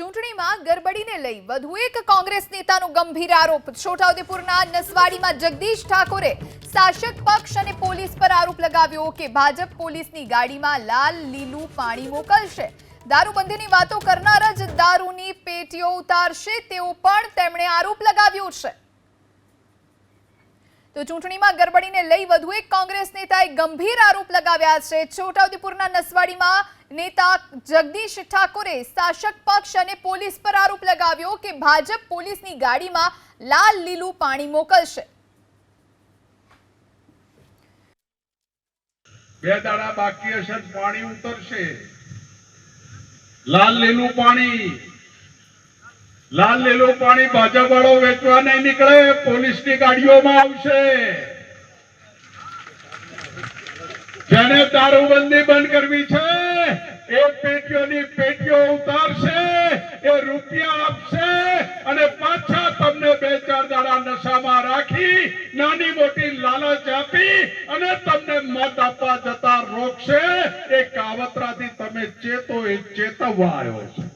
ચૂંટણીમાં ગરબડીને લઈ વધુ એક કોંગ્રેસ નેતાનો ગંભીર આરોપ. છોટાઉદેપુરના નસવાડીમાં જગદીશ ઠાકોરે શાસક પક્ષ અને પોલીસ પર આરોપ લગાવ્યો કે ભાજપ પોલીસની ગાડીમાં લાલ, લીલું પાણી મોકલશે. દારૂબંધીની વાતો કરનાર જ દારૂની પેટીઓ ઉતારશે તેવો પણ તેમણે આરોપ લગાવ્યો છે. તો ચૂંટણીમાં ગરબડીને લઈ વધુ એક કોંગ્રેસ નેતાએ ગંભીર આરોપ લગાવ્યા છે. છોટાઉદેપુરના નસવાડીમાં નેતા જગદીશ ઠાકોરે શાસક પક્ષ અને પોલીસ પર આરોપ લગાવ્યો કે ભાજપ પોલીસની ગાડીમાં લાલ લીલું પાણી મોકલશે. બે દાડા બાકી હશે પાણી ઉતરશે. લાલ લીલું પાણી. લાલ લીલું પાણી ભાજપ વાળો વેચવા નહીં નીકળે, પોલીસની ગાડીઓમાં આવશે. જેને દારૂબંધી બંધ કરવી છે, એ પેટીઓની પેટીઓ ઉતારશે, એ રૂપિયા આપશે અને પાછા તમને બે ચાર દાડા નશામાં રાખી, નાની મોટી લાલચ આપી અને તમને મત આપવા જતા રોકશે. એ કાવતરાથી તમે ચેતો એ ચેતવવા આવ્યો છે.